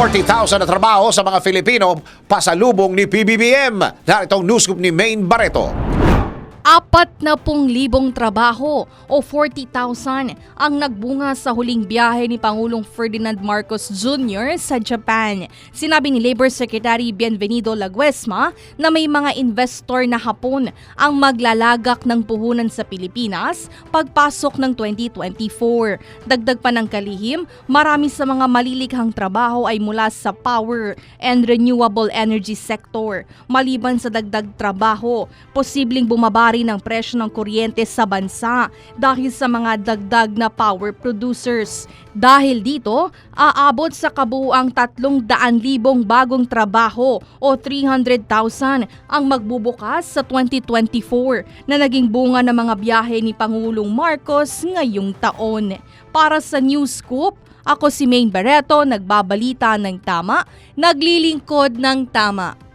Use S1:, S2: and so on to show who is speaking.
S1: 40,000 na trabaho sa mga Filipino pasalubong ni PBBM. Narito ang news ni Maine Barreto.
S2: Apat na pong libong trabaho o 40,000 ang nagbunga sa huling biyahe ni Pangulong Ferdinand Marcos Jr. sa Japan. Sinabi ni Labor Secretary Bienvenido Laguesma na may mga investor na hapon ang maglalagak ng puhunan sa Pilipinas pagpasok ng 2024. Dagdag pa ng kalihim, marami sa mga malilikhang trabaho ay mula sa power and renewable energy sector. Maliban sa dagdag trabaho, posibleng bumaba rin ang presyo ng kuryente sa bansa dahil sa mga dagdag na power producers. Dahil dito, aabot sa kabuuang 300,000 bagong trabaho o 300,000 ang magbubukas sa 2024 na naging bunga ng mga biyahe ni Pangulong Marcos ngayong taon. Para sa News Scoop, ako si Maine Barreto, nagbabalita ng tama, naglilingkod ng tama.